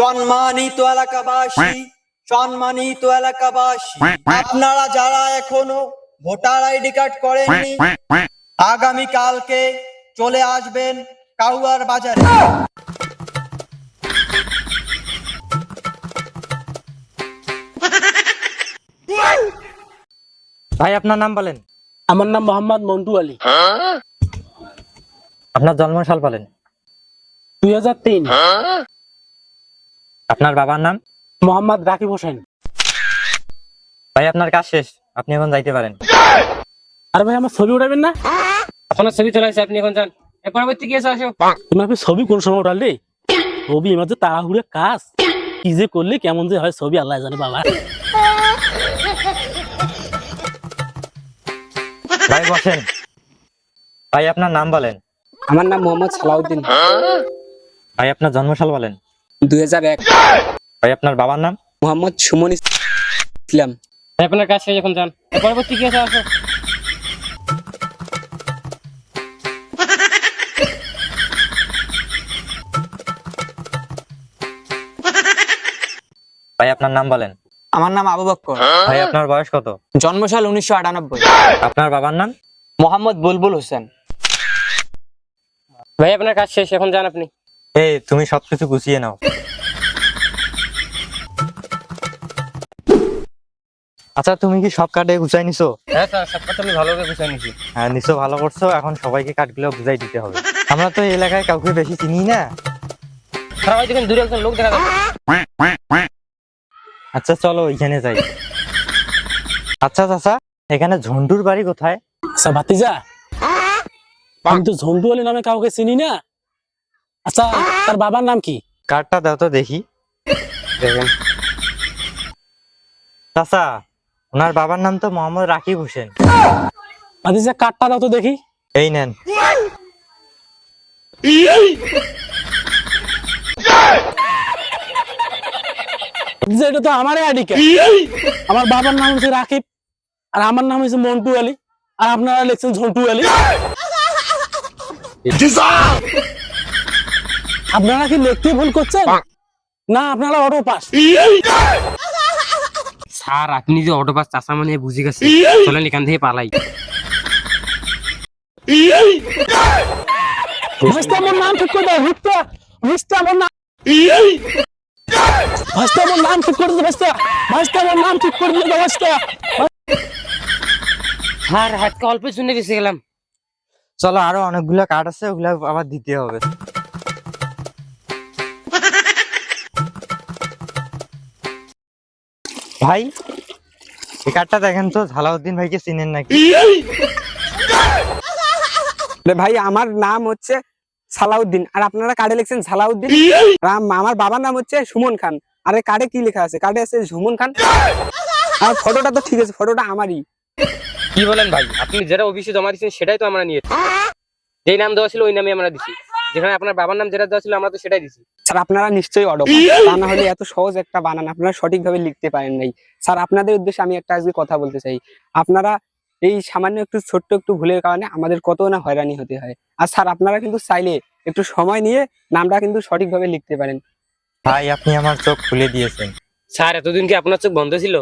সম্মানিত এলাকাবাসী সম্মানিত এলাকাবাসী আপনারা যারা এখনও ভোটার আইডি কার্ড করেননি আগামী কালকে চলে আসবেন কাউয়ার বাজারে। ভাই আপনার নাম বলেন। আমার নাম মোহাম্মদ মন্টু আলী। আপনার জন্মসাল বলেন। দুই হাজার তিন। আপনার বাবার নাম? মোহাম্মদ রাকিব হোসেন। ভাই আপনার কাজ শেষ। আপনি এখন যাইতে পারেন। আর ভাই আমার ছবি উঠাবেন না? আপনার ছবি চলে আসছে আপনি এখন যান। এর পরবর্তী কি আসো। তুমি আপনি ছবি কোন সময় উঠালে? ছবি এবার যে তাড়াহুড়ে কাজ। কি যে করলে কেমন যে হয় ছবি আল্লাহ জানে বাবা। ভাই বসেন। ভাই আপনার নাম বলেন। আমার নাম মোহাম্মদ সালাউদ্দিন। ভাই আপনার জন্মসাল বলেন। দুই হাজার এক। ভাই আপনার বাবার নাম? মোহাম্মদ সুমন ইসলাম। ভাই, আপনার কাজ শেষ এখন যান। পরবর্তী কি আছে আসো ভাই আপনার নাম বলেন। আমার নাম আবু বক্কর। ভাই আপনার বয়স কত? জন্মসাল উনিশশো আটানব্বই। আপনার বাবার নাম? মোহাম্মদ বুলবুল হোসেন। ভাই আপনার কাজ শেষ এখন যান আপনি। এই তুমি সবকিছু গুছিয়ে নাও। আচ্ছা তুমি কি সব কার্ডে গুছাই নিছো? হ্যাঁ স্যার সব কথা আমি ভালোভাবে বুঝে নিছি। হ্যাঁ নিছো ভালো করছ। এখন সবাইকে কার্ডগুলো বুঝাই দিতে হবে। আমরা তো এই এলাকায় কাউকে বেশি চিনি না। ওই দেখেন দূরে একজন লোক দেখা যাচ্ছে। আচ্ছা চলো ওইখানে যাই। আচ্ছা চাচা এখানে ঝন্ডুর বাড়ি কোথায়? আচ্ছা ভাতিজা আমি তো ঝন্টু আলী নামে কাউকে চিনি না। আচ্ছা তার বাবার নাম কি? কার্ডটা দাও তো দেখি। দেখেন। চাচা ওনার বাবার নাম তো মোহাম্মদ রাকিব হোসেন। ভাতিজা কার্ডটা দাও তো দেখি। এই নেন। এটা তো আমার আইডি কার্ড। আমার বাবার নাম হচ্ছে রাকিব আর আমার নাম হচ্ছে মন্টু আলী আর আপনারা লিখছেন ঝন্টু আলী। আপনারা কি লিখতে ভুল করছেন? না আপনারা অটো পাস স্যার আপনি যে অটো পাস চাষা মানে বুঝে গেছে চলেন এখান থেকে পালাই। ভাইস্তা আমার নাম ঠিক করে দাও হুটটা ভাইস্তা আমার নাম ভাইস্তা আমার নাম ঠিক করে দাও ভাইস্তা ভাইস্তা আমার নাম ঠিক করে দাও ভাইস্তা স্যার হাতকে অল্প শুনে বেঁচে গেলাম। চলো আরও অনেকগুলো কার্ড আছে ওগুলো আবার দিতে হবে। ভাই এই কার্ডটা দেখেন তো ঝালাউদ্দিন ভাইকে চিনেন নাকি? ভাই আমার নাম হচ্ছে সালাউদ্দিন। আর আপনারা কার্ডে লিখছেন সালাউদ্দিন? আর আমার বাবার নাম হচ্ছে সুমন খান। আরে কার্ডে কি লেখা আছে? কার্ডে আছে সুমন খান। আর ফটোটা তো ঠিক আছে ফটোটা আমারই। কি বলেন ভাই? আপনি যেটা অফিসে জমা দিচ্ছেন সেটাই তো আমরা নিয়েছি। যেই নাম দেওয়া ছিল ওই নামে আমরা দিছি। যেখানে আপনার বাবার নাম যেটা দেওয়া ছিল আমরা তো সেটাই দিছি। স্যার আপনারা নিশ্চয়ই অডো তা না হলে এত সহজ একটা বানান আপনারা সঠিকভাবে লিখতে পারেন নাই। স্যার আপনাদের উদ্দেশ্যে আমি একটা আজকে কথা বলতে চাই। আপনারা এই সামান্য একটু ছোট্ট একটু ভুলের কারণে আমাদের কত না হয়রানি হতে হয়। আর স্যার আপনারা কিন্তু চাইলে একটু সময় নিয়ে নামটা কিন্তু সঠিকভাবে লিখতে পারেন। ভাই আপনি আমার চোখ খুলে দিয়েছেন। স্যার এতদিন কি আপনার চোখ বন্ধ ছিল?